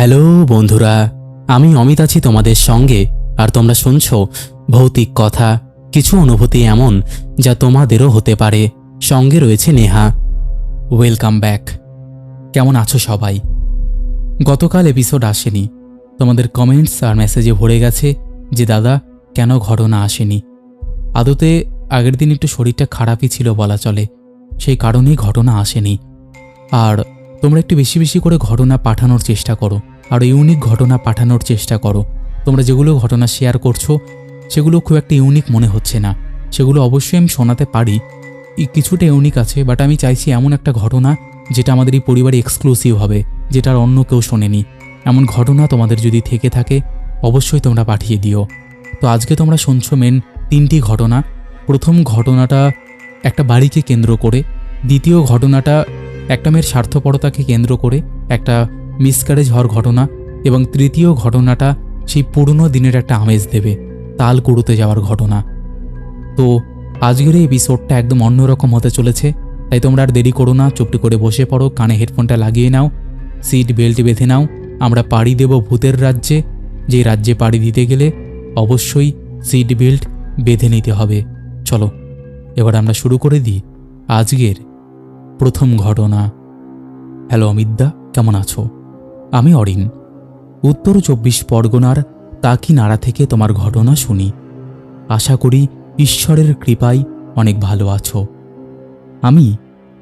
Hello বন্ধুরা, আমি অমিত আছি তোমাদের সঙ্গে, আর তোমরা শুনছ ভৌতিক কথা, কিছু অনুভূতি এমন যা তোমাদেরও হতে পারে। সঙ্গে রয়েছে নেহা। ওয়েলকাম ব্যাক কেমন আছো সবাই? গতকাল এপিসোড আসেনি। তোমাদের কমেন্টস আর মেসেজে ভরে গেছে যে, দাদা, কেন ঘটনা আসেনি? আদতে আগের দিন একটু শরীরটা খারাপই ছিল বলা চলে, সেই কারণেই ঘটনা আসেনি। আর তোমরা একটু বেশি বেশি করে ঘটনা পাঠানোর চেষ্টা করো। আর ইউনিক ঘটনা পাঠানোর চেষ্টা করো। তোমরা যেগুলো ঘটনা শেয়ার করছ, সেগুলো খুব একটা ইউনিক মনে হচ্ছে না। সেগুলো অবশ্যই আমি শোনাতে পারি। কিছুটা ইউনিক আছে বাট আমি চাইছি এমন একটা ঘটনা যেটা আমাদের এই পরিবারে এক্সক্লুসিভ হবে যেটা আর অন্য কেউ শোনেনি। এমন ঘটনা তোমাদের যদি থেকে থাকে, অবশ্যই তোমরা পাঠিয়ে দিও। তো আজকে তোমরা শুনছো মেন তিনটি ঘটনা। প্রথম ঘটনাটা একটা বাড়িকে কেন্দ্র করে। দ্বিতীয় ঘটনাটা একটা মেয়ের স্বার্থপরতাকে কেন্দ্র করে। একটা মিসক্যারেজ হওয়ার ঘটনা এবং তৃতীয় ঘটনাটা সেই পুরনো দিনের একটা আমেজ দেবে, তাল কুড়ুতে যাওয়ার ঘটনা। তো আজকের এই এপিসোডটা একদম অন্যরকম হতে চলেছে, তাই তোমরা আর দেরি করো না চুপটি করে বসে পড়ো, কানে হেডফোনটা লাগিয়ে নাও, সিট বেল্ট বেঁধে নাও, আমরা পাড়ি দেব ভূতের রাজ্যে, যে রাজ্যে পাড়ি দিতে গেলে অবশ্যই সিট বেল্ট বেঁধে নিতে হবে। চলো, এবার আমরা শুরু করে দিই আজকের প্রথম ঘটনা। হ্যালো অমিতদা, কেমন আছো? আমি অরিন। উত্তর চব্বিশ পরগনার তাকি নাড়া থেকে তোমার ঘটনা শুনি। আশা করি ঈশ্বরের কৃপায় অনেক ভালো আছো। আমি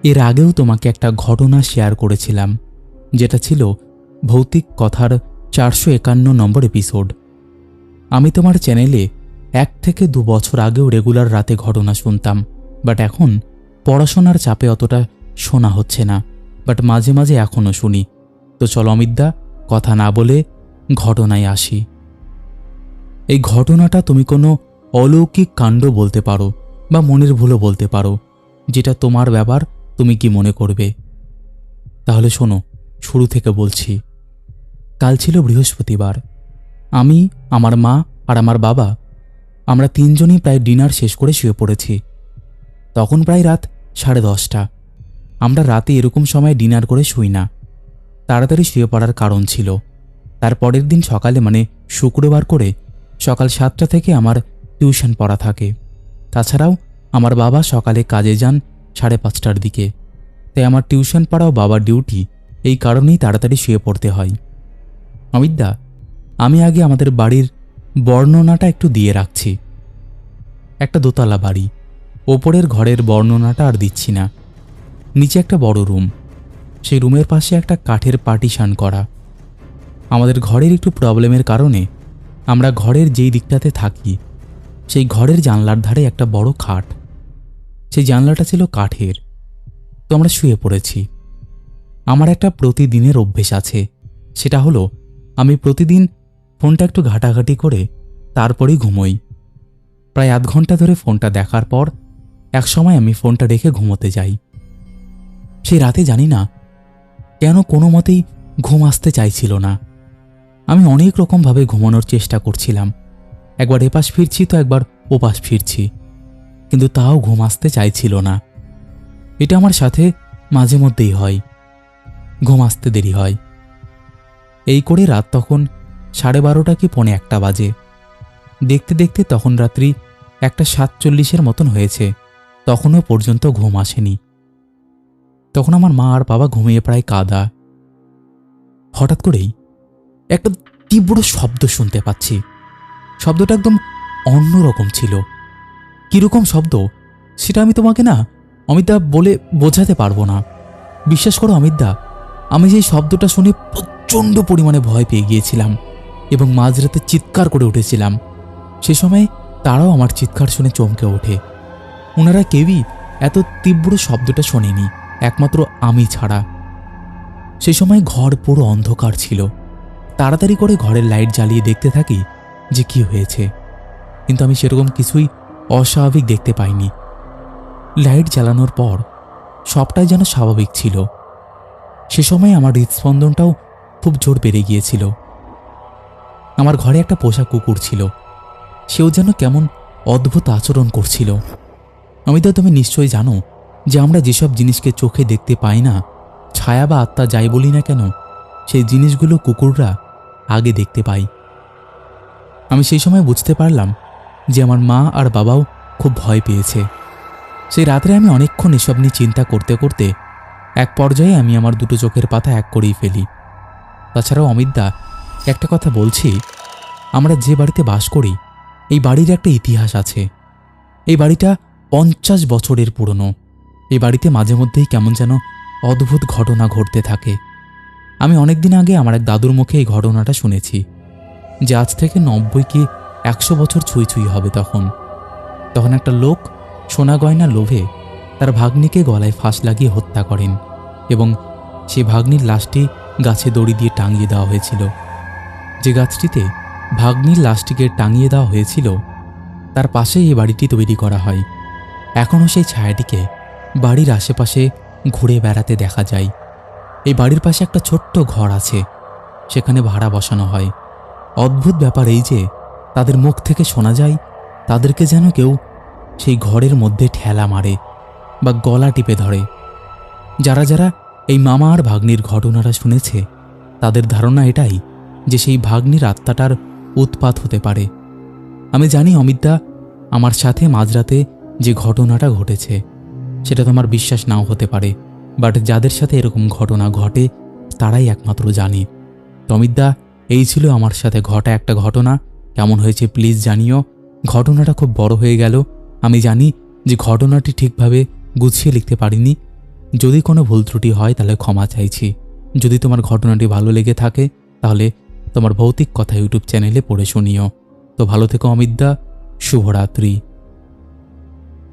এর আগেও তোমাকে একটা ঘটনা শেয়ার করেছিলাম, যেটা ছিল ভৌতিক কথার চারশো একান্ন নম্বর এপিসোড। আমি তোমার চ্যানেলে এক থেকে দু বছর আগেও রেগুলার রাতে ঘটনা শুনতাম, বাট এখন পড়াশোনার চাপে অতটা শোনা হচ্ছে না, বাট মাঝে মাঝে এখনও শুনি। তো চলো অমিতদা, কথা না বলে ঘটনায় আসি। এই ঘটনাটা তুমি কোনো অলৌকিক কাণ্ড বলতে পারো বা মনের ভুলও বলতে পারো, যেটা তোমার ব্যাপার তুমি কি মনে করবে? তাহলে শোনো, শুরু থেকে বলছি। কাল ছিল বৃহস্পতিবার। আমি, আমার মা আর আমার বাবা, আমরা তিনজনই প্রায় ডিনার শেষ করে শুয়ে পড়েছি। তখন প্রায় রাত সাড়ে দশটা। আমরা রাতে এরকম সময় ডিনার করে শুই না। তাড়াতাড়ি শুয়ে পড়ার কারণ ছিল। তার পরের দিন সকালে মানে শুক্রবার করে সকাল সাতটা থেকে আমার টিউশন পড়া থাকে। তাছাড়াও আমার বাবা সকালে কাজে যান সাড়ে পাঁচটার দিকে। তাই আমার টিউশন পড়াও বাবার ডিউটি এই কারণেই তাড়াতাড়ি শুয়ে পড়তে হয়। অমিতদা, আমি আগে আমাদের বাড়ির বর্ণনাটা একটু দিয়ে রাখছি। একটা দোতলা বাড়ি। ওপরের ঘরের বর্ণনাটা আর দিচ্ছি না। নিচে একটা বড় রুম। সেই রুমের পাশে একটা কাঠের পার্টিশান করা। আমাদের ঘরের একটু প্রবলেমের কারণে আমরা ঘরের যেই দিকটাতে থাকি, সেই ঘরের জানলার ধারে একটা বড় খাট। সেই জানলাটা ছিল কাঠের। তো আমরা শুয়ে পড়েছি। আমার একটা প্রতিদিনের অভ্যেস আছে। সেটা হলো, আমি প্রতিদিন ফোনটা একটু ঘাটাঘাটি করে তারপরেই ঘুমোই। প্রায় আধ ঘণ্টা ধরে ফোনটা দেখার পর এক সময় আমি ফোনটা রেখে ঘুমোতে যাই। সেই রাতে জানি না কেন কোনো মতেই ঘুম আসতে চাইছিল না। আমি অনেক রকমভাবে ঘুমানোর চেষ্টা করছিলাম। একবার এপাশ ফিরছি তো একবার ওপাশ ফিরছি। কিন্তু তাও ঘুম আসতে চাইছিল না। এটা আমার সাথে মাঝে মধ্যেই হয়। ঘুম আসতে দেরি হয়। এই করে রাত তখন সাড়ে বারোটা কি পৌনে একটা বাজে। দেখতে দেখতে তখন রাত্রি একটা সাতচল্লিশের মতন হয়েছে। তখনও পর্যন্ত ঘুম আসেনি। তখন আমার মা আর বাবা ঘুমিয়ে প্রায় কাদা। হঠাৎ করেই একটা তীব্র শব্দ শুনতে পাচ্ছি। শব্দটা একদম অন্যরকম ছিল। কীরকম শব্দ, সেটা আমি তোমাকে না অমিতদা বলে বোঝাতে পারব না। বিশ্বাস করো অমিতদা, আমি যেই শব্দটা শুনে প্রচণ্ড পরিমাণে ভয় পেয়ে গিয়েছিলাম এবং মাঝরাতে চিৎকার করে উঠেছিলাম। সে সময় তারাও আমার চিৎকার শুনে চমকে ওঠে। ওনারা কেউই এত তীব্র শব্দটা শোনেনি। একমাত্র আমি ছাড়া। সে সময় ঘর পুরো অন্ধকার ছিল। তাড়াতাড়ি করে ঘরের লাইট জ্বালিয়ে দেখতে থাকি যে কি হয়েছে। কিন্তু আমি সেরকম কিছুই অস্বাভাবিক দেখতে পাইনি। লাইট জ্বালানোর পর সবটাই যেন স্বাভাবিক ছিল। সে সময় আমার হৃদস্পন্দনটাও খুব জোর বেড়ে গিয়েছিল। আমার ঘরে একটা পোষা কুকুর ছিল। সেও যেন কেমন অদ্ভুত আচরণ করছিল। অমিতা, তুমি নিশ্চয়ই জানো যে আমরা যেসব জিনিসকে চোখে দেখতে পাই না, ছায়া বা আত্মা যাই বলি না কেন, সেই জিনিসগুলো কুকুররা আগে দেখতে পাই আমি সেই সময় বুঝতে পারলাম যে আমার মা আর বাবাও খুব ভয় পেয়েছে। সেই রাত্রে আমি অনেকক্ষণ এসব নিয়ে চিন্তা করতে করতে এক পর্যায়ে আমি আমার দুটো চোখের পাতা এক করেই ফেলি। তাছাড়াও অমিতদা, একটা কথা বলছি, আমরা যে বাড়িতে বাস করি, এই বাড়ির একটা ইতিহাস আছে। এই বাড়িটা পঞ্চাশ বছরের পুরনো। এই বাড়িতে মাঝে মধ্যেই কেমন যেন অদ্ভুত ঘটনা ঘটতে থাকে। আমি অনেকদিন আগে আমার এক দাদুর মুখে এই ঘটনাটা শুনেছি, যে আজ থেকে নব্বই কি একশো বছর ছুঁই ছুঁই হবে তখন। তখন একটা লোক সোনা গয়না লোভে তার ভাগ্নিকে গলায় ফাঁস লাগিয়ে হত্যা করেন এবং সেই ভাগ্নির লাশটি গাছে দড়ি দিয়ে টাঙিয়ে দেওয়া হয়েছিল। যে গাছটিতে ভাগ্নির লাশটিকে টাঙিয়ে দেওয়া হয়েছিল, তার পাশেই এই বাড়িটি তৈরি করা হয়। এখনও সেই ছায়াটিকে বাড়ির আশেপাশে ঘুরে বেড়াতে দেখা যায়। এই বাড়ির পাশে একটা ছোট্ট ঘর আছে, সেখানে ভাড়া বসানো হয়। অদ্ভুত ব্যাপার এই যে, তাদের মুখ থেকে শোনা যায়, তাদেরকে যেন কেউ সেই ঘরের মধ্যে ঠেলা মারে বা গলা টিপে ধরে। যারা যারা এই মামা আর ভাগ্নির ঘটনাটা শুনেছে, তাদের ধারণা এটাই যে সেই ভাগ্নির আত্মাটার উৎপাত হতে পারে। আমি জানি অমিতদা, আমার সাথে মাঝরাতে যে ঘটনাটা ঘটেছে। সেটা তোমার বিশ্বাস নাও হতে পারে। বাট যাদের সাথে এরকম ঘটনা ঘটে, তারাই একমাত্র জানে। তমিতদা এই ছিল আমার সাথে ঘটা একটা ঘটনা। কেমন হয়েছে প্লিজ জানিও। ঘটনাটা খুব বড় হয়ে গেল। আমি জানি যে ঘটনাটি ঠিকভাবে গুছিয়ে লিখতে পারিনি। যদি কোনো ভুল ত্রুটি হয়, তাহলে ক্ষমা চাইছি। যদি তোমার ঘটনাটি ভালো লেগে থাকে, তাহলে তোমার ভৌতিক কথা ইউটিউব চ্যানেলে পড়ে শুনিও। তো ভালো থেকো অমিতদা শুভরাত্রি।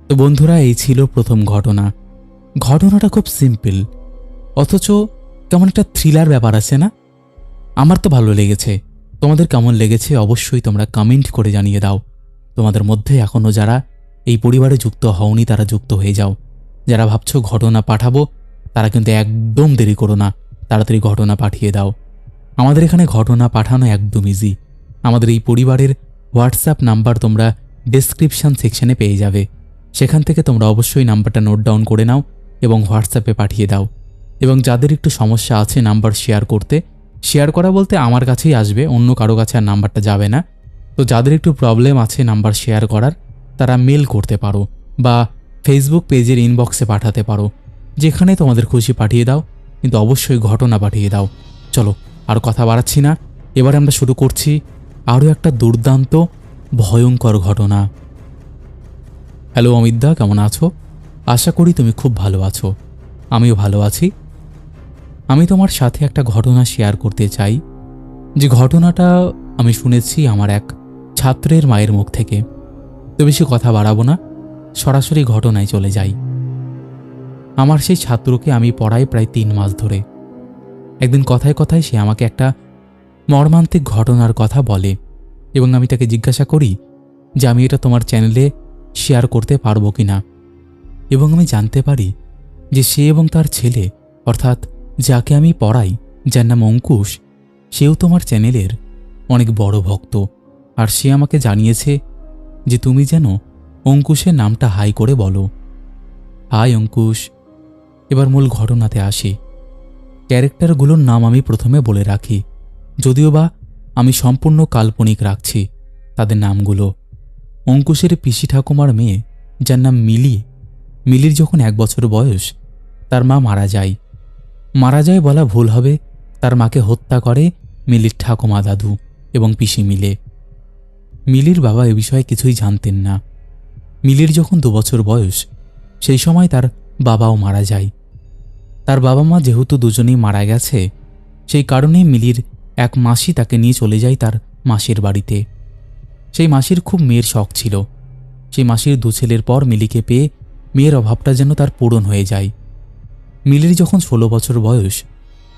তো বন্ধুরা, এই ছিল প্রথম ঘটনা। ঘটনাটা খুব সিম্পল অথচ কেমন একটা থ্রিলার ব্যাপার আছে না? আমার তো ভালো লেগেছে। তোমাদের কেমন লেগেছে অবশ্যই তোমরা কমেন্ট করে জানিয়ে দাও। তোমাদের মধ্যে এখনও যারা এই পরিবারে যুক্ত হওনি, তারা যুক্ত হয়ে যাও। যারা ভাবছ ঘটনা পাঠাবো, তারা কিন্তু একদম দেরি করো না। তাড়াতাড়ি ঘটনা পাঠিয়ে দাও। আমাদের এখানে ঘটনা পাঠানো একদম ইজি আমাদের এই পরিবারের হোয়াটসঅ্যাপ নাম্বার তোমরা ডেসক্রিপশন সেকশনে পেয়ে যাবে। সেখান থেকে তোমরা অবশ্যই নাম্বারটা নোট ডাউন করে নাও এবং হোয়াটসঅ্যাপে পাঠিয়ে দাও। এবং যাদের একটু সমস্যা আছে নাম্বার শেয়ার করতে, শেয়ার করা বলতে আমার কাছেই আসবে, অন্য কারও কাছে আর নাম্বারটা যাবে না। তো যাদের একটু প্রবলেম আছে নাম্বার শেয়ার করার, তারা মেল করতে পারো বা ফেসবুক পেজের ইনবক্সে পাঠাতে পারো। যেখানে তোমাদের খুশি পাঠিয়ে দাও, কিন্তু অবশ্যই ঘটনা পাঠিয়ে দাও। চলো, আর কথা বাড়াচ্ছি না। এবার আমরা শুরু করছি আরও একটা দুর্দান্ত, ভয়ঙ্কর ঘটনা। হ্যালো অমিতদা, কেমন আছো? আশা করি তুমি খুব ভালো আছো। আমিও ভালো আছি। আমি তোমার সাথে একটা ঘটনা শেয়ার করতে চাই। যে ঘটনাটা আমি শুনেছি আমার এক ছাত্রের মায়ের মুখ থেকে। তো বেশি কথা বাড়াবো না, সরাসরি ঘটনায় চলে যাই। আমার সেই ছাত্রকে আমি পড়াই প্রায় তিন মাস ধরে। একদিন কথায় কথায় সে আমাকে একটা মর্মান্তিক ঘটনার কথা বলে এবং আমি তাকে জিজ্ঞাসা করি যে, আমি এটা তোমার চ্যানেলে শেয়ার করতে পারব কি না এবং আমি জানতে পারি যে সে এবং তার ছেলে, অর্থাৎ যাকে আমি পড়াই, যার নাম অঙ্কুশ, সেও তোমার চ্যানেলের অনেক বড় ভক্ত। আর সে আমাকে জানিয়েছে যে তুমি যেন অঙ্কুশের নামটা হাই করে বলো। হাই অঙ্কুশ, এবার মূল ঘটনাতে আসি। ক্যারেক্টারগুলোর নাম আমি প্রথমে বলে রাখি, যদিও বা আমি সম্পূর্ণ কাল্পনিক রাখছি তাদের নামগুলো। অঙ্কুশের পিসি ঠাকুমার মেয়ে, যার নাম মিলি, মিলির যখন এক বছর বয়স, তার মা মারা যায়। মারা যায় বলা ভুল হবে, তার মাকে হত্যা করে মিলির ঠাকুমা দাদু এবং পিসি মিলে। মিলির বাবা এ বিষয়ে কিছুই জানতেন না। মিলির যখন দু বছর বয়স, সেই সময় তার বাবাও মারা যায়। তার বাবা মা যেহেতু দুজনেই মারা গেছে, সেই কারণে মিলির এক মাসি তাকে নিয়ে চলে যায় তার মাসির বাড়িতে। সেই মাসির খুব মেয়ের শখ ছিল। সেই মাসির দু ছেলের পর মিলিকে পেয়ে মেয়ের অভাবটা যেন তার পূরণ হয়ে যায়। মিলির যখন ষোলো বছর বয়স,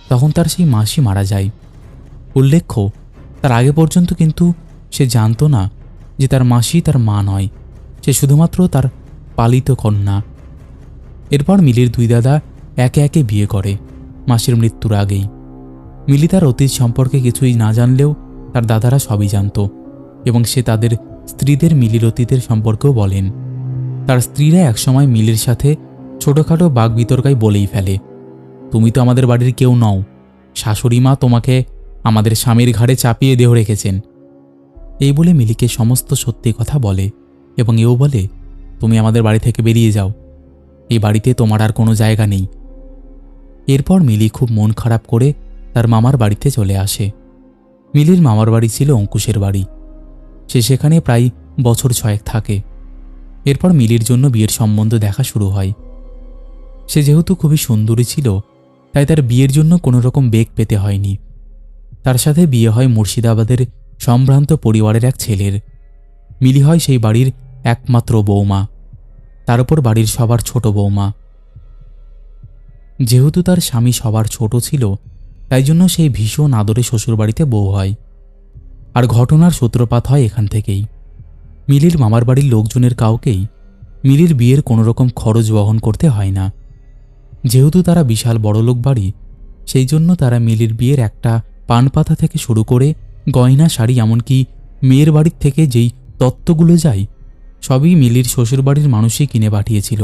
তখন তার সেই মাসি মারা যায়। উল্লেখ্য, তার আগে পর্যন্ত কিন্তু সে জানতো না যে তার মাসি তার মা নয়, সে শুধুমাত্র তার পালিত কন্যা। এরপর মিলির দুই দাদা একে একে বিয়ে করে, মাসির মৃত্যুর আগেই। মিলি তার অতীত সম্পর্কে কিছুই না জানলেও তার দাদারা সবই জানত। এবং সে তাদের স্ত্রীদের মিলির অতীতের সম্পর্কেও বলেন। তার স্ত্রীরা একসময় মিলির সাথে ছোটোখাটো বাঘ বিতর্কায় বলেই ফেলে, তুমি তো আমাদের বাড়ির কেউ নও। শাশুড়ি মা তোমাকে আমাদের স্বামীর ঘাড়ে চাপিয়ে দেহ রেখেছেন। এই বলে মিলিকে সমস্ত সত্যি কথা বলে এবং এও বলে, তুমি আমাদের বাড়ি থেকে বেরিয়ে যাও। এই বাড়িতে তোমার আর কোনো জায়গা নেই। এরপর মিলি খুব মন খারাপ করে তার মামার বাড়িতে চলে আসে। মিলির মামার বাড়ি ছিল অঙ্কুশের বাড়ি। সে সেখানে প্রায় বছর ছয়েক থাকে। এরপর মিলির জন্য বিয়ের সম্বন্ধ দেখা শুরু হয়। সে যেহেতু খুবই সুন্দরী ছিল, তাই তার বিয়ের জন্য কোনো রকম বেগ পেতে হয়নি। তার সাথে বিয়ে হয় মুর্শিদাবাদের সম্ভ্রান্ত পরিবারের এক ছেলের। মিলি হয় সেই বাড়ির একমাত্র বৌমা। তার উপর বাড়ির সবার ছোট বৌমা। যেহেতু তার স্বামী সবার ছোট ছিল, তাই জন্য সেই ভীষণ আদরে শ্বশুরবাড়িতে বউ হয়। আর ঘটনার সূত্রপাত হয় এখান থেকেই। মিলির মামার বাড়ির লোকজনের কাউকেই মিলির বিয়ের কোনো রকম খরচ বহন করতে হয় না। যেহেতু তারা বিশাল বড়লোক বাড়ি, সেই জন্য তারা মিলির বিয়ের একটা পান পাতা থেকে শুরু করে গয়না, শাড়ি, এমনকি মেয়ের বাড়ির থেকে যেই তত্ত্বগুলো যায়, সবই মিলির শ্বশুরবাড়ির মানুষই কিনে পাঠিয়েছিল।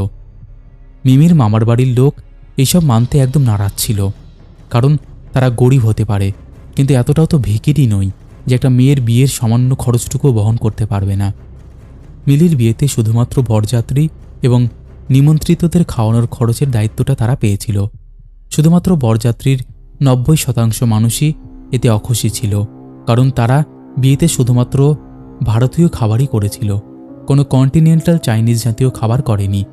মিমির মামার বাড়ির লোক এইসব মানতে একদম নারাজ ছিল, কারণ তারা গরিব হতে পারে, কিন্তু এতটাও তো ভিকিরই নই। যে একটা মেয়ের বিয়ের সামান্য খরচটুকু বহন করতে পারবে না। মিলির বিয়েতে শুধুমাত্র বরযাত্রী এবং নিমন্ত্রিতদের খাওয়ানোর খরচের দায়িত্বটা তারা পেয়েছিল। শুধুমাত্র বরযাত্রীর নব্বই শতাংশ মানুষই এতে অখুশি ছিল, কারণ তারা বিয়েতে শুধুমাত্র ভারতীয় খাবারই করেছিল, কোনো কন্টিনেন্টাল চাইনিজ জাতীয় খাবার করেনি।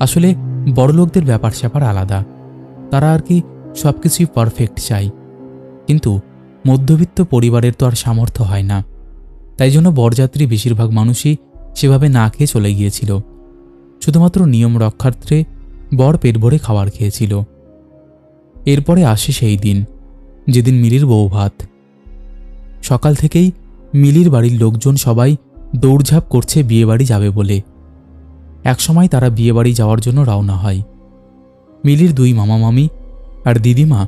আসলে বড়লোকদের ব্যাপার স্যাপার আলাদা, তারা আর কি সব কিছুই পারফেক্ট চাই। কিন্তু মধ্যবিত্ত পরিবারের তো আর সামর্থ্য হয় না। তাই জন্য বরযাত্রী বেশিরভাগ মানুষই সেভাবে না খেয়ে চলে গিয়েছিল। শুধুমাত্র নিয়ম রক্ষার্থে বর পেট ভরে খাবার খেয়েছিল। এরপরে আসে সেই দিন, যেদিন মিলির বউ ভাত। সকাল থেকেই মিলির বাড়ির লোকজন সবাই দৌড়ঝাঁপ করছে বিয়েবাড়ি যাবে বলে। একসময় তারা বিয়েবাড়ি যাওয়ার জন্য রওনা হয়। মিলির দুই মামা মামি আর দিদিমা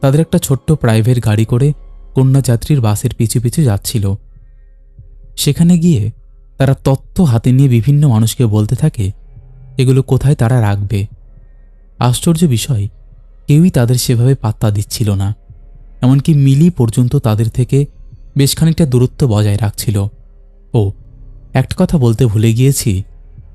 তাদের একটা ছোট্ট প্রাইভেট গাড়ি করে কন্যাযাত্রীর বাসের পিছু পিছু যাচ্ছিল। সেখানে গিয়ে তারা তত্ত্ব হাতে নিয়ে বিভিন্ন মানুষকে বলতে থাকে, এগুলো কোথায় তারা রাখবে? আশ্চর্য বিষয়, কেউই তাদের সেভাবে পাত্তা দিচ্ছিল না। এমনকি মিলি পর্যন্ত তাদের থেকে বেশ খানিকটা দূরত্ব বজায় রাখছিল। ও, একটা কথা বলতে ভুলে গিয়েছি।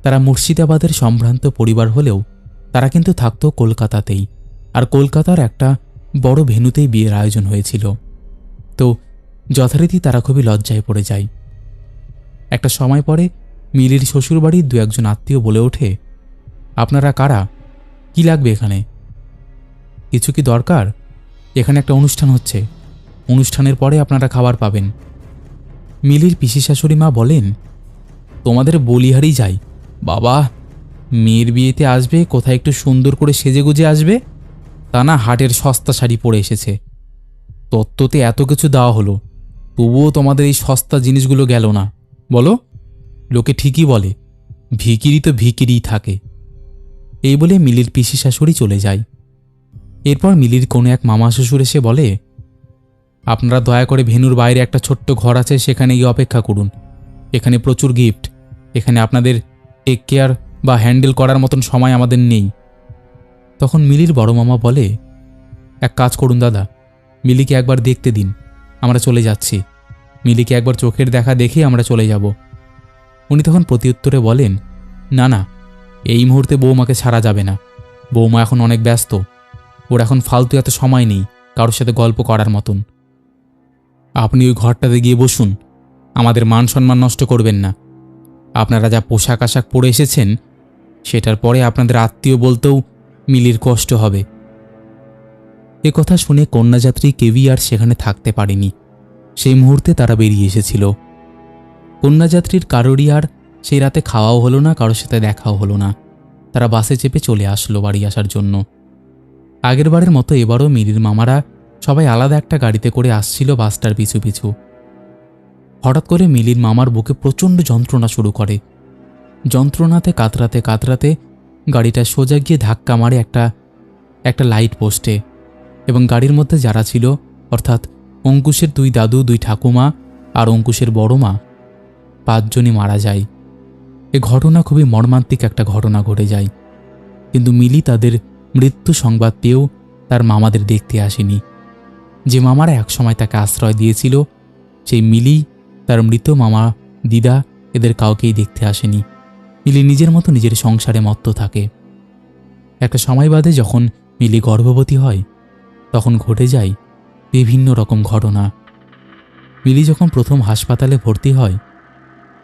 তারা মুর্শিদাবাদের সম্ভ্রান্ত পরিবার হলেও তারা কিন্তু থাকতো কলকাতাতেই। আর কলকাতার একটা বড় ভেনুতেই বিয়ের আয়োজন হয়েছিল। তো যথারীতি তারা খুবই লজ্জায় পড়ে যায়। একটা সময় পরে মিলির শ্বশুরবাড়ির দু একজন আত্মীয় বলে ওঠে, আপনারা কারা? কি লাগবে এখানে? কিছু কি দরকার? এখানে একটা অনুষ্ঠান হচ্ছে। অনুষ্ঠানের পরে আপনারা খাবার পাবেন। মিলির পিসি শাশুড়ি মা বলেন, তোমাদের বলিহারি যাই। বাবা, মেয়ের বিয়েতে আসবে, কোথায় একটু সুন্দর করে সেজে গুজে আসবে? তা না হাটের সস্তা শাড়ি পরে এসেছে। তত্ত্বতে এত কিছু দেওয়া হলো, তবুও তোমাদের এই সস্তা জিনিসগুলো গেল না। বলো? লোকে ঠিকই বলে, ভিকিরি তো ভিকিরিই থাকে। এই বলে মিলির পিসি শাশুড়ি চলে যায়। এরপর মিলির কোনো এক মামা শ্বশুর এসে বলে, আপনারা দয়া করে ভেনুর বাইরে একটা ছোট্ট ঘর আছে, সেখানে গিয়ে অপেক্ষা করুন। এখানে প্রচুর গিফট। এখানে আপনাদের টেক কেয়ার বা হ্যান্ডেল করার মতন সময় আমাদের নেই। তখন মিলির বড় মামা বলে, এক কাজ করুন দাদা মিলিকে একবার দেখতে দিন, আমরা চলে যাচ্ছি। মিলিকে একবার চোখের দেখা দেখে আমরা চলে যাব। উনি তখন প্রত্যুত্তরে বলেন, না না, এই মুহূর্তে বৌমাকে ছাড়া যাবে না। বৌমা এখন অনেক ব্যস্ত। ওর এখন ফালতু এত সময় নেই, কারোর সাথে গল্প করার মতন। আপনি ওই ঘরটাতে গিয়ে বসুন, আমাদের মান সম্মান নষ্ট করবেন না। আপনারা যা পোশাক আশাক পরে এসেছেন, সেটার পরে আপনাদের আত্মীয় বলতেও মিলির কষ্ট হবে। এ কথা শুনে কন্যাযাত্রী কেউই আর সেখানে থাকতে পারেনি। সেই মুহূর্তে তারা বেরিয়ে এসেছিল। কন্যাযাত্রীর কারোরই আর সেই রাতে খাওয়াও হলো না, কারোর সাথে দেখাও হলো না। তারা বাসে চেপে চলে আসলো বাড়ি আসার জন্য। আগের বারের মতো এবারও মিলির মামারা সবাই আলাদা একটা গাড়িতে করে আসছিল বাসটার পিছু পিছু। হঠাৎ করে মিলির মামার বুকে প্রচণ্ড যন্ত্রণা শুরু করে। যন্ত্রণাতে কাতরাতে কাতরাতে গাড়িটা সোজা গিয়ে ধাক্কা মারে একটা একটা লাইট পোস্টে। এবং গাড়ির মধ্যে যারা ছিল, অর্থাৎ অঙ্কুশের দুই দাদু, দুই ঠাকুমা আর অঙ্কুশের বড় মা, পাঁচজনই মারা যায়। এ ঘটনা খুবই মর্মান্তিক একটা ঘটনা ঘটে যায়। কিন্তু মিলি তাদের মৃত্যু সংবাদ পেয়েও তার মামাদের দেখতে আসেনি। যে মামারা একসময় তাকে আশ্রয় দিয়েছিল, সেই মিলি, তার মৃত মামা, দিদা এদের কাউকেই দেখতে আসেনি। মিলি নিজের মতো নিজের সংসারে মত্ত থাকে। একটা সময় বাদে যখন মিলি গর্ভবতী হয় তখন ঘটে যায় বিভিন্ন রকম ঘটনা। মিলি যখন প্রথম হাসপাতালে ভর্তি হয়,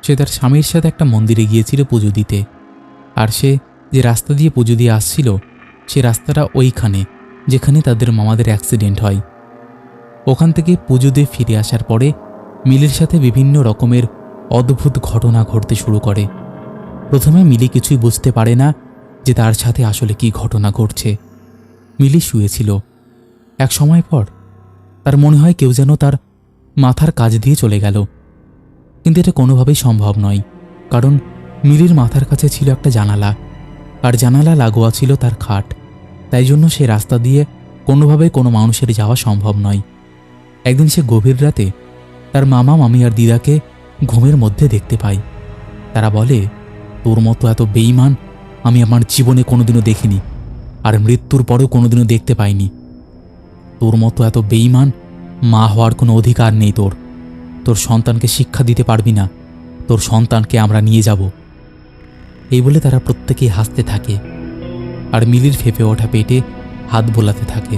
সে তার স্বামীর সাথে একটা মন্দিরে গিয়েছিল পুজো দিতে। আর সে যে রাস্তা দিয়ে পুজো দিয়ে আসছিল, সে রাস্তাটা ওইখানে, যেখানে তাদের মামাদের অ্যাক্সিডেন্ট হয়। ওখান থেকে পুজো দিয়ে ফিরে আসার পরে মিলির সাথে বিভিন্ন রকমের অদ্ভুত ঘটনা ঘটতে শুরু করে। প্রথমে মিলি কিছুই বুঝতে পারে না যে তার সাথে আসলে কি ঘটনা ঘটছে। মিলি শুয়েছিল। এক সময় পর তার মনে হয় কেউ যেন তার মাথার কাজ দিয়ে চলে গেল। কিন্তু এটা কোনোভাবেই সম্ভব নয়, কারণ মিলির মাথার কাছে ছিল একটা জানালা, আর জানালা লাগোয়া ছিল তার খাট। তাই জন্য সে রাস্তা দিয়ে কোনোভাবে কোনো মানুষের যাওয়া সম্ভব নয়। একদিন সে গভীর রাতে তার মামা মামি আর দিদাকে ঘুমের মধ্যে দেখতে পায়। তারা বলে, তোর মতো এত বেইমান আমি আমার জীবনে কোনোদিনও দেখিনি, আর মৃত্যুর পরেও কোনোদিনও দেখতে পাইনি। তোর মতো এত বেইমান মা হওয়ার কোনো অধিকার নেই তোর। তোর সন্তানকে শিক্ষা দিতে পারবি না। তোর সন্তানকে আমরা নিয়ে যাব। এই বলে তারা প্রত্যেকেই হাসতে থাকে আর মিলির ফেপে ওঠা পেটে হাত বোলাতে থাকে।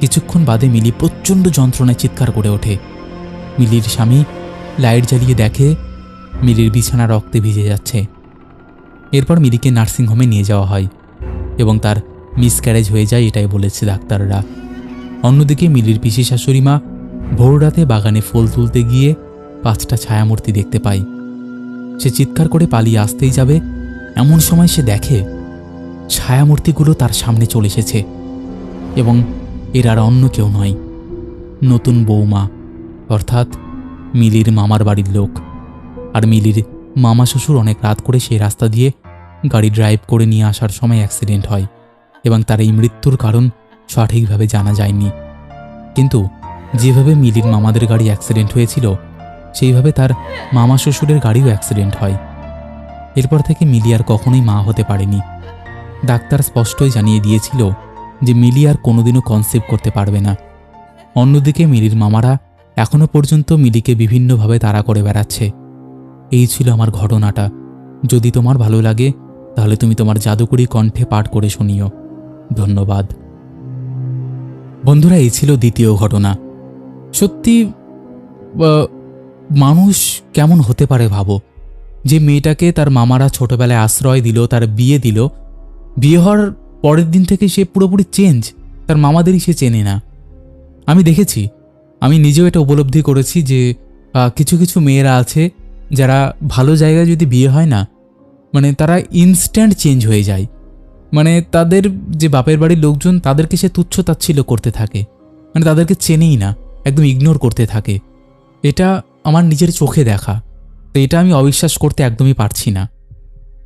কিছুক্ষণ বাদে মিলি প্রচণ্ড যন্ত্রণায় চিৎকার করে ওঠে। মিলির স্বামী লাইট জ্বালিয়ে দেখে মিলির বিছানা রক্তে ভিজে যাচ্ছে। এরপর মিলিকে নার্সিংহোমে নিয়ে যাওয়া হয় এবং তার মিসক্যারেজ হয়ে যায় এটাই বলেছে ডাক্তাররা। অন্যদিকে মিলির পিসি শাশুড়ি মা ভোর রাতে বাগানে ফুল তুলতে গিয়ে পাঁচটা ছায়ামূর্তি দেখতে পায়। সে চিৎকার করে পালিয়ে আসতেই যাবে, এমন সময় সে দেখে ছায়ামূর্তিগুলো তার সামনে চলে এসেছে এবং এর আর অন্য কেউ নয়, নতুন বৌমা অর্থাৎ মিলির মামার বাড়ির লোক। আর মিলির মামা শ্বশুর অনেক রাত করে সেই রাস্তা দিয়ে গাড়ি ড্রাইভ করে নিয়ে আসার সময় অ্যাক্সিডেন্ট হয় এবং তার এই মৃত্যুর কারণ সঠিকভাবে জানা যায়নি। কিন্তু যেভাবে মিলির মামাদের গাড়ি অ্যাক্সিডেন্ট হয়েছিল, সেইভাবে তার মামা শ্বশুরের গাড়িও অ্যাক্সিডেন্ট হয়। এরপর থেকে মিলি আর কখনোই মা হতে পারেনি। ডাক্তার স্পষ্টই জানিয়ে দিয়েছিল যে মিলি আর কোনোদিনও কনসেপ্ট করতে পারবে না। অন্যদিকে মিলির মামারা এখনও পর্যন্ত মিলিকে বিভিন্নভাবে তাড়া করে বেড়াচ্ছে। এই ছিল আমার ঘটনাটা। যদি তোমার ভালো লাগে, তাহলে তুমি তোমার জাদুকরি কণ্ঠে পাঠ করে শুনিও। ধন্যবাদ। বন্ধুরা, এই ছিল দ্বিতীয় ঘটনা। সত্যি মানুষ কেমন হতে পারে ভাবো? যে মেয়েটাকে তার মামারা ছোটবেলায় আশ্রয় দিল, তার বিয়ে দিল, বিয়ে হওয়ার পরের দিন থেকে সে পুরোপুরি চেঞ্জ তার মামাদেরই সে চেনে না। আমি দেখেছি, আমি নিজেও এটা উপলব্ধি করেছি যে কিছু কিছু মেয়েরা আছে যারা ভালো জায়গায় যদি বিয়ে হয় না মানে তারা ইনস্ট্যান্ট চেঞ্জ হয়ে যায়। মানে তাদের যে বাপের বাড়ির লোকজন, তাদেরকে সে তুচ্ছ তাচ্ছিল্য করতে থাকে। মানে তাদেরকে চেনেই না, একদম ইগনোর করতে থাকে। এটা আমার নিজের চোখে দেখা, তো এটা আমি অবিশ্বাস করতে একদমই পারছি না।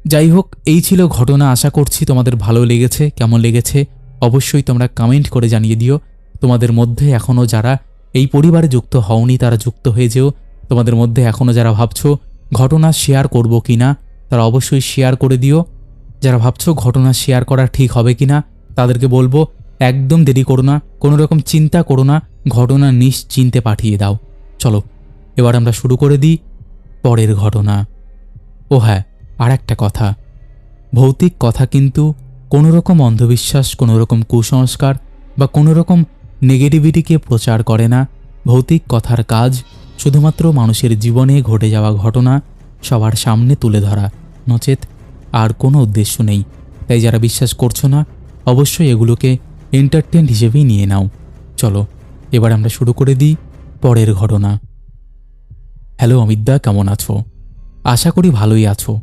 যাই হোক, এই ছিল ঘটনা। আশা করছি তোমাদের ভালো লেগেছে, কেমন লেগেছে, অবশ্যই তোমরা কমেন্ট করে জানিয়ে দিও। তোমাদের মধ্যে এখনও যারা এই পরিবারে যুক্ত হওনি, তারা যুক্ত হয়ে যেও। তোমাদের মধ্যে এখনও যারা ভাবছ, ঘটনা শেয়ার করব কি না তারা অবশ্যই শেয়ার করে দিও। যারা ভাবছ ঘটনা শেয়ার করা ঠিক হবে কি না তাদেরকে বলব, একদম দেরি করো না, কোনো রকম চিন্তা করো না, ঘটনা নিশ্চিন্তে পাঠিয়ে দাও। চলো, এবার আমরা শুরু করে দিই পরের ঘটনা। ও হ্যাঁ আর একটা কথা। ভৌতিক কথা কিন্তু কোনো রকম অন্ধবিশ্বাস, কোনো রকম কুসংস্কার বা কোনো রকম নেগেটিভিটিকে প্রচার করে না। ভৌতিক কথার কাজ শুধুমাত্র মানুষের জীবনে ঘটে যাওয়া ঘটনা সবার সামনে তুলে ধরা। নচেত আর কোনো উদ্দেশ্য নেই। তাই যারা বিশ্বাস করছ না, অবশ্যই এগুলোকে এন্টারটেন হিসেবেই নিয়ে নাও। চলো, এবার আমরা শুরু করে দিই পরের ঘটনা। হ্যালো অমিতদা, কেমন আছো? আশা করি ভালোই আছো।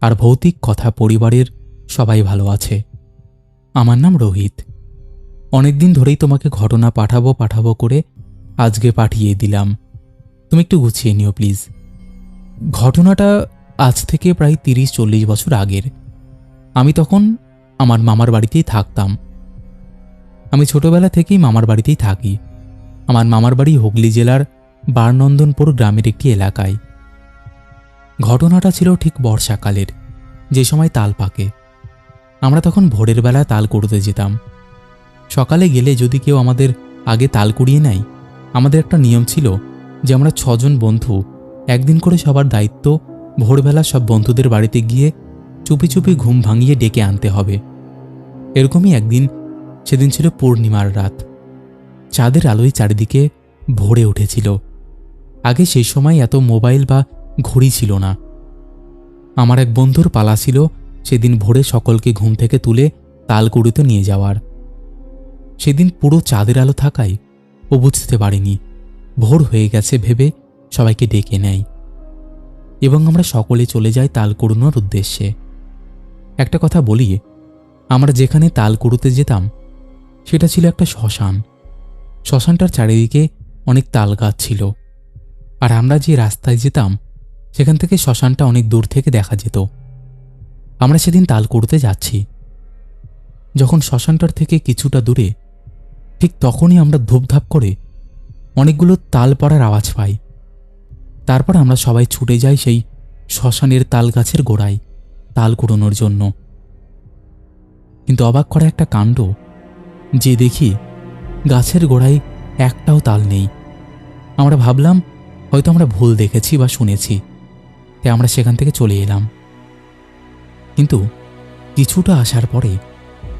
আর ভৌতিক কথা পরিবারের সবাই ভালো আছে। আমার নাম রোহিত। অনেকদিন ধরেই তোমাকে ঘটনা পাঠাবো পাঠাবো করে আজকে পাঠিয়ে দিলাম। তুমি একটু গুছিয়ে নিও, প্লিজ। ঘটনাটা আজ থেকে প্রায় তিরিশ চল্লিশ বছর আগের। আমি তখন আমার মামার বাড়িতেই থাকতাম। আমি ছোটবেলা থেকেই মামার বাড়িতেই থাকি। আমার মামার বাড়ি হুগলি জেলার বারনন্দনপুর গ্রামের একটি এলাকায়। ঘটনাটা ছিল ঠিক বর্ষাকালের, যে সময় তাল পাকে। আমরা তখন ভোরের বেলা তাল করতে যেতাম। সকালে গেলে যদি কেউ আমাদের আগে তাল কুড়িয়ে নেয়, আমাদের একটা নিয়ম ছিল যে আমরা ছজন বন্ধু, একদিন করে সবার দায়িত্ব ভোরবেলা সব বন্ধুদের বাড়িতে গিয়ে চুপি চুপি ঘুম ভাঙিয়ে ডেকে আনতে হবে। এরকমই একদিন, সেদিন ছিল পূর্ণিমার রাত। চাঁদের আলোয় চারিদিকে ভরে উঠেছিল। আগে সেই সময় এত মোবাইল বা ঘড়ি ছিল না। আমার এক বন্ধুর পালা ছিল সেদিন ভোরে সকলকে ঘুম থেকে তুলে তালকুড়িতে নিয়ে যাওয়ার। সেদিন পুরো চাঁদের আলো থাকায় ও বুঝতে পারেনি। ভোর হয়ে গেছে ভেবে সবাইকে ডেকে নেয়। এবং আমরা সকলে চলে যাই তাল কুড়োনোর উদ্দেশ্যে। একটা কথা বলি, আমরা যেখানে তাল কুড়োতে যেতাম, সেটা ছিল একটা শ্মশান। শ্মশানটার চারিদিকে অনেক তাল গাছ ছিল। আর আমরা যে রাস্তায় যেতাম, সেখান থেকে শ্মশানটা অনেক দূর থেকে দেখা যেত। আমরা সেদিন তাল কুড়োতে যাচ্ছি। যখন শ্মশানটার থেকে কিছুটা দূরে, ঠিক তখনই আমরা ধূপধাপ করে অনেকগুলো তাল পড়ার আওয়াজ পাই। তারপর আমরা সবাই ছুটে যাই সেই শ্মশানের তাল গাছের গোড়ায় তাল কুড়োনোর জন্য। কিন্তু অবাক করা একটা কাণ্ড, যে দেখি গাছের গোড়ায় একটাও তাল নেই। আমরা ভাবলাম, হয়তো আমরা ভুল দেখেছি বা শুনেছি, তাই আমরা সেখান থেকে চলে এলাম। কিন্তু কিছুটা আসার পরে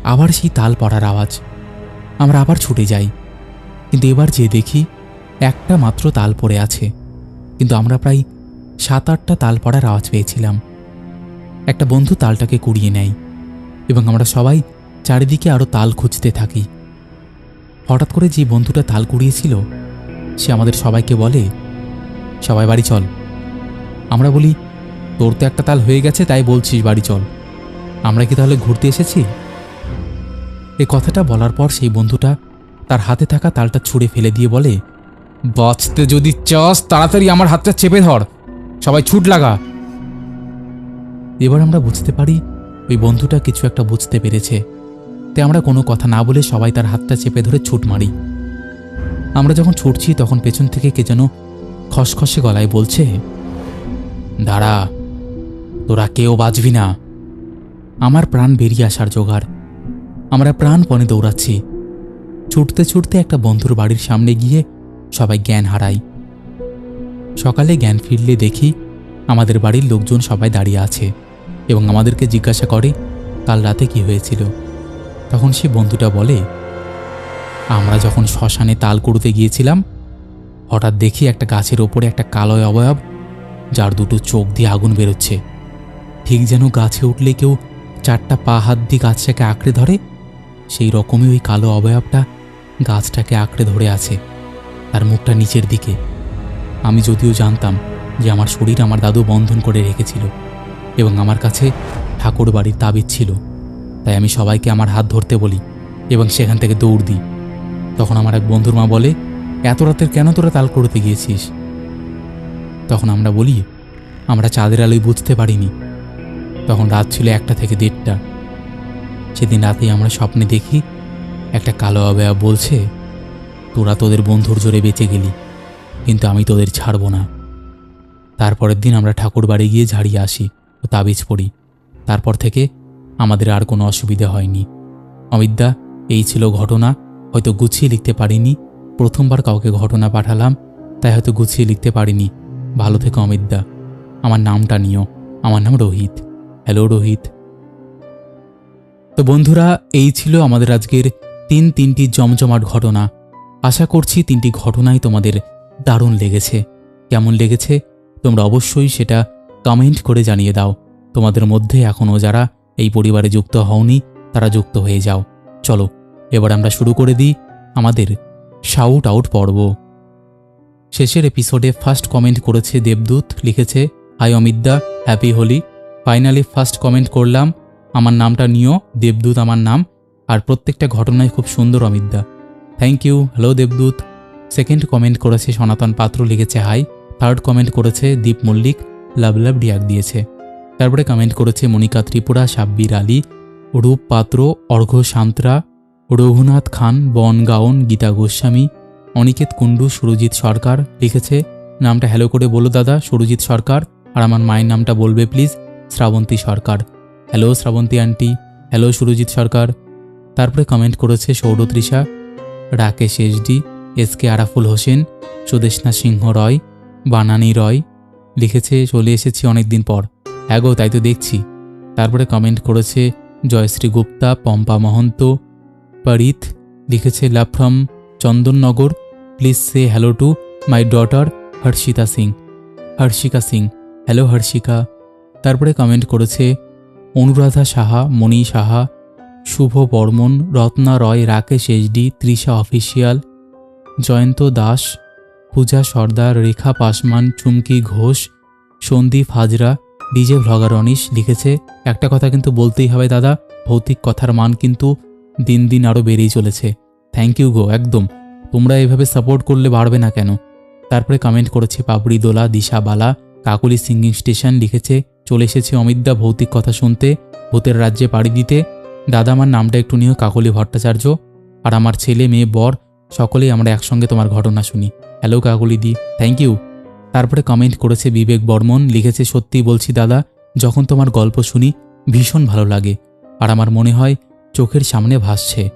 আবার সেই তাল পড়ার আওয়াজ। আমরা আবার ছুটে যাই, কিন্তু এবার যে দেখি একটা মাত্র তাল পড়ে আছে। কিন্তু আমরা প্রায় সাত আটটা তাল পড়ার আওয়াজ পেয়েছিলাম। একটা বন্ধু তালটাকে কুড়িয়ে নেয় এবং আমরা সবাই চারিদিকে আরও তাল খুঁজতে থাকি। হঠাৎ করে যে বন্ধুটা তাল কুড়িয়েছিল, সে আমাদের সবাইকে বলে, সবাই বাড়ি চল। আমরা বলি, তোর তো একটা তাল হয়ে গেছে, তাই বলছিস বাড়ি চল। আমরা কি তাহলে ঘুরতে এসেছি? এ কথাটা বলার পর সেই বন্ধুটা তার হাতে থাকা তালটা ছুঁড়ে ফেলে দিয়ে বলে বাঁচতে যদি চাস, তাড়াতাড়ি আমার হাতটা চেপে ধর। সবাই ছুট লাগা। এবার আমরা বুঝতে পারি, ওই বন্ধুটা কিছু একটা বুঝতে পেরেছে। তাই আমরা কোনো কথা না বলে সবাই তার হাতটা চেপে ধরে ছুট মারি। আমরা যখন ছুটছি, তখন পেছন থেকে কে যেন খসখসে গলায় বলছে, দাঁড়া, তোরা কেউ বাঁচবি না। আমার প্রাণ বেরিয়ে আসার জোগাড়। আমরা প্রাণপণে দৌড়াচ্ছি। ছুটতে ছুটতে একটা বন্ধুর বাড়ির সামনে গিয়ে সবাই জ্ঞান হারাই সকালে জ্ঞান ফিরলে দেখি আমাদের বাড়ির লোকজন সবাই দাঁড়িয়ে আছে এবং আমাদেরকে জিজ্ঞাসা করে, কাল রাতে কি হয়েছিল? তখন সে বন্ধুটা বলে, আমরা যখন শ্মশানে তাল কুড়োতে গিয়েছিলাম, হঠাৎ দেখি একটা গাছের ওপরে একটা কালো অবয়ব, যার দুটো চোখ দিয়ে আগুন বেরোচ্ছে। ঠিক যেন গাছে উঠলে কেউ চারটা পা হাত দিয়ে গাছটাকে আঁকড়ে ধরে, সেই রকমই ওই কালো অবয়বটা গাছটাকে আঁকড়ে ধরে আছে। তার মুখটা নিচের দিকে। আমি যদিও জানতাম যে আমার শরীর আমার দাদু বন্ধন করে রেখেছিল এবং আমার কাছে ঠাকুর বাড়ির তাবিজ ছিল। তাই আমি সবাইকে আমার হাত ধরতে বলি এবং সেখান থেকে দৌড় দিই। তখন আমার এক বন্ধুর মা বলে, এত রাতের কেন তোরা তাল করতে গিয়েছিস? তখন আমরা বলি, আমরা চাঁদের আলোয় বুঝতে পারিনি। তখন রাত ছিল একটা থেকে দেড়টা। সেদিন রাতেই আমরা স্বপ্নে দেখি একটা কালো অবয়া বলছে তোরা তোদের বন্ধুর জোরে বেঁচে গেলি, কিন্তু আমি তোদের ছাড়ব না। তারপরের দিন আমরা ঠাকুর বাড়ি গিয়ে ঝাড়িয়ে আসি ও তাবিজ পড়ি। তারপর থেকে আমাদের আর কোনো অসুবিধা হয়নি। অমিতদা, এই ছিল ঘটনা। হয়তো গুছিয়ে লিখতে পারিনি। প্রথমবার কাউকে ঘটনা পাঠালাম, তাই হয়তো গুছিয়ে লিখতে পারিনি। ভালো থেকো অমিতদা। আমার নামটা নিও। আমার নাম রোহিত। হ্যালো, রোহিত। তো বন্ধুরা, এই ছিল আমাদের আজকের তিন তিনটি জমজমাট ঘটনা। আশা করছি তিনটি ঘটনাই তোমাদের দারুণ লেগেছে। কেমন লেগেছে? তোমরা অবশ্যই সেটা কমেন্ট করে জানিয়ে দাও। তোমাদের মধ্যে এখনও যারা এই পরিবারে যুক্ত হওনি, তারা যুক্ত হয়ে যাও। চলো, এবার আমরা শুরু করে দিই আমাদের শাউট আউট পর্ব। শেষের এপিসোডে ফার্স্ট কমেন্ট করেছে দেবদূত, লিখেছে hi অমিতদা happy Holi. Finally first comment করলাম, আমার নামটা নিও, দেবদূত আমার নাম। আর প্রত্যেকটা ঘটনায় খুব সুন্দর অমিতদা thank you hello Debdut second comment করেছে সনাতন পাত্র লিখেছে হাই থার্ড কমেন্ট করেছে দীপ মল্লিক লাভ লাভ ডিয়াক দিয়েছে. তারপরে কমেন্ট করেছে মনিকা ত্রিপুরা সাব্বির আলী রূপ পাত্র অর্ঘ্য সান্ত্রা রঘুনাথ খান বন গাউন গীতা গোস্বামী অনিকেত কুণ্ডু সুরজিৎ সরকার লিখেছে। নামটা হ্যালো করে বলো দাদা সুরজিৎ সরকার আর আমার মায়ের নামটা বলবে please Shrabanti Sarkar hello Shrabanti aunty hello Surajit Sarkar তারপরে কমেন্ট করেছে Sourtrisha Rakesh SD S K Araful Hossain Sudeshna Singha Roy, Banani Roy. লিখেছে, চলে এসেছি অনেক দিন পর। হ্যাগো, তাই তো দেখছি। তারপরে কমেন্ট করেছে, জয়শ্রী গুপ্তা, পম্পা মহন্ত, পরিত। লিখেছে love from Chandannagar. Please say hello to my daughter Harshita Singh. Harshika Singh hello Harshika. তারপরে কমেন্ট করেছে, Anuradha Saha, Moni Saha Shubha Barman, Ratna Roy, Rakesh HD, Trisha official, Jayanta Das, Puja Sardar, Rekha Pasman, Chumki Ghosh, Sandip Hazra, DJ vlogger Anish লিখেছে, একটা কথা কিন্তু বলতেই হবে দাদা, ভৌতিক কথার মান কিন্তু দিন দিন আরও বেড়েই চলেছে। থ্যাংক ইউ গো, একদম। তোমরা এভাবে সাপোর্ট করলে বাড়বে না কেন? তারপরে কমেন্ট করেছে পাপড়ি দোলা, দিশা বালা, কাকুলি সিঙ্গিং স্টেশন লিখেছে, চলে এসেছে অমিতদা ভৌতিক কথা শুনতে, ভূতের রাজ্যে পাড়ি দিতে। দাদা আমার নামটা একটু নিও, কাকলি ভট্টাচার্য। আর আমার ছেলে, মেয়ে, বর, সকলেই আমরা একসঙ্গে তোমার ঘটনা শুনি। Hello Kakoli the thank you তারপরে কমেন্ট করেছে বিবেক বর্মন, লিখেছে সত্যি বলছি দাদা, যখন তোমার গল্প শুনি, ভীষণ ভালো লাগে। আর আমার মনে হয়, চোখের সামনে ভাসছে।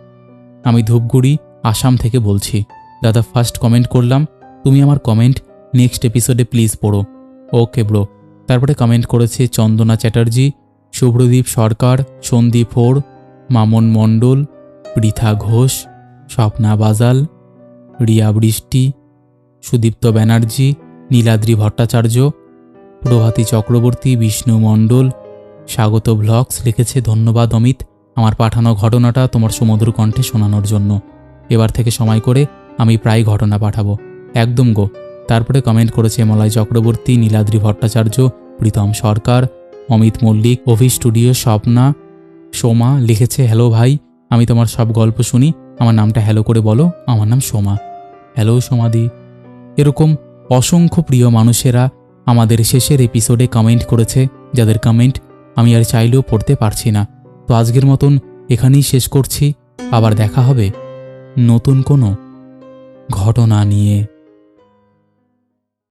আমি ধূপগুড়ি, আসাম থেকে বলছি। দাদা ফার্স্ট কমেন্ট করলাম। তুমি আমার কমেন্ট নেক্সট এপিসোডে প্লিজ পড়ো। ওকে ব্রো তারপরে কমেন্ট করেছে চন্দনা চ্যাটার্জি শুভ্রদীপ সরকার, সন্দীপ হোর মামন মণ্ডল, পৃথা ঘোষ, স্বপ্না বাজাল, রিয়া বৃষ্টি, সুদীপ্ত ব্যানার্জি, নীলাদ্রি ভট্টাচার্য, প্রভাতী চক্রবর্তী, বিষ্ণু মণ্ডল, স্বাগত ভ্লগস লিখেছে ধন্যবাদ অমিত। আমার পাঠানো ঘটনাটা তোমার সুমধুর কণ্ঠে শোনানোর জন্য। এবার থেকে সময় করে আমি প্রায় ঘটনা পাঠাবো। একদম গো। তারপরে কমেন্ট করেছে মলয় চক্রবর্তী, নীলাদ্রি ভট্টাচার্য, প্রীতম সরকার, অমিত মল্লিক, অভি স্টুডিও, স্বপ্না সোমা লিখেছে, হ্যালো ভাই, আমি তোমার সব গল্প শুনি। আমার নামটা হ্যালো করে বলো। আমার নাম সোমা। হ্যালো সোমাদি। এরকম অসংখ্য প্রিয় মানুষেরা আমাদের শেষের এপিসোডে কমেন্ট করেছে, যাদের কমেন্ট আমি আর চাইলেও পড়তে পারছি না। তো আজকের মতন এখানেই শেষ করছি। আবার দেখা হবে নতুন কোনো ঘটনা নিয়ে।